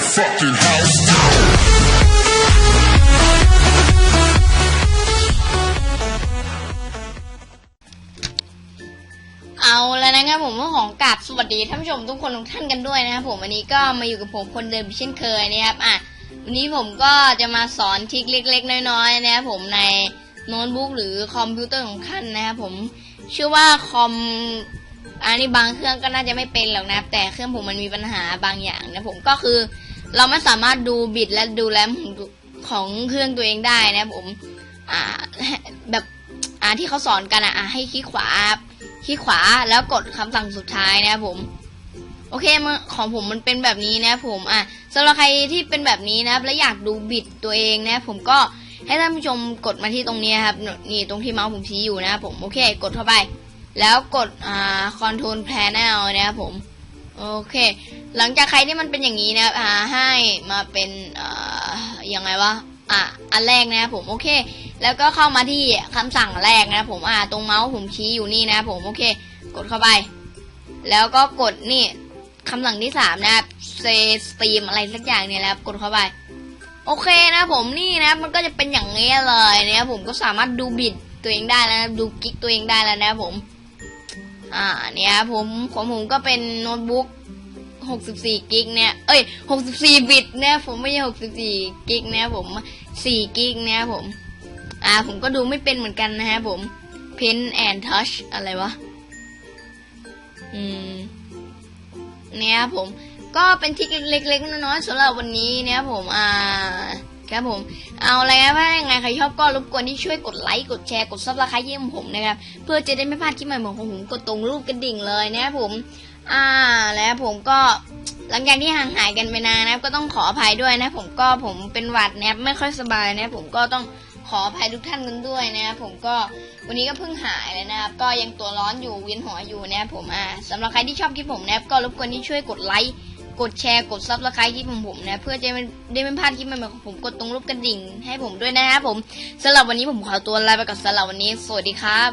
your fucking house down. เอาแล้วนะครับผมก็ของกราบสวัสดีท่านผู้ชมทุกคนทุกท่านกันด้วยนะครับผมวันนี้ก็มาอยู่กับผมคนเดิมเช่นเคยนะครับอะวันนี้ผมก็จะมาสอนทริคเล็ก ๆ น้อยๆนะครับผมในโน้ตบุ๊กหรือคอมพิวเตอร์ของท่านนะครับผมเชื่อว่าคอมอันนี้บางเครื่องก็น่าจะไม่เป็นหรอกนะครับแต่เครื่องผมมันมีปัญหาบางอย่างนะผมก็คือ เราไม่สามารถดูบิตและดูแรมของเครื่องตัวเองได้นะผม อ่า แบบอ่าที่เขาสอนกันอะให้คลิกขวาคลิกขวาแล้วกดคำสั่งสุดท้ายนะครับผมโอเคของผมมันเป็นแบบนี้นะผมอะสำหรับใครที่เป็นแบบนี้นะครับ และอยากดูบิดตัวเองนะ ผมก็ให้ท่านผู้ชมกดมาที่ตรงนี้ครับ นี่ตรงที่เมาส์ผมชี้อยู่นะผมโอเค กดเข้าไป แล้วกดอ่าคอนโทรลแพนเนลนะครับผม โอเค หลังจากใครที่มันเป็นอย่างนี้นะครับอ่าให้มาเป็นอ่ายังไงวะอะอันแรกนะครับผมโอเค แล้วก็เข้ามาที่คำสั่งแรกนะครับผมอ่าตรงเมาส์ผมชี้อยู่นี่นะครับผมโอเค กดเข้าไป แล้วก็กดนี่คำสั่งที่สามนะครับเซสตีมอะไรสักอย่างเนี่ยและครับกดเข้าไป โอเคนะผมนี่นะมันก็จะเป็นอย่างนี้เลยนะครับผมก็สามารถดูบิดตัวเองได้แล้วนะดูกิกตัวเองได้แล้วนะครับผม อ่าเนี่ยครับผมของผมก็เป็นโน้ตบุ๊ก64กิกเนี่ย เอ้ย 64 บิตเนี่ยผมไม่ใช่64กิกเนี่ยผม4กิกเนี่ยผม อ่า ผมก็ดูไม่เป็นเหมือนกันนะฮะผม Pen and Touch อะไรวะ อืม เนี่ยครับผม ก็เป็นทริคเล็กๆน้อยๆสำหรับวันนี้เนี่ยผม อ่า ครับผม เอาอะไรครับถ้ายังไงใครชอบก็รบกวนที่ช่วยกดไลค์กดแชร์กดซับสไครต์เยี่ยมผมนะครับ เพื่อจะได้ไม่พลาดคลิปใหม่ของผมกดตรงรูปกระดิ่งเลยนะครับผม อ่าแล้วผมก็หลังจากที่ห่างหายกันไปนานนะครับก็ต้องขออภัยด้วยนะ ผมก็ผมเป็นหวัดนะครับไม่ค่อยสบายนะผมก็ต้องขออภัยทุกท่านกันด้วยนะครับผมก็วันนี้ก็เพิ่งหายเลยนะครับ ก็ยังตัวร้อนอยู่เวียนหัวอยู่นะครับผมอ่าสำหรับใครที่ชอบคลิปผมนะครับก็รบกวนที่ช่วยกดไลค์ กดแชร์กดซับสไครต์คลิปของผมนะ เพื่อจะไม่ได้ไม่พลาดคลิปใหม่ๆของผมกดตรงรูปกระดิ่งให้ผมด้วยนะครับผมสำหรับวันนี้ผมขอตัวลาไปก่อนสำหรับวันนี้ สวัสดีครับ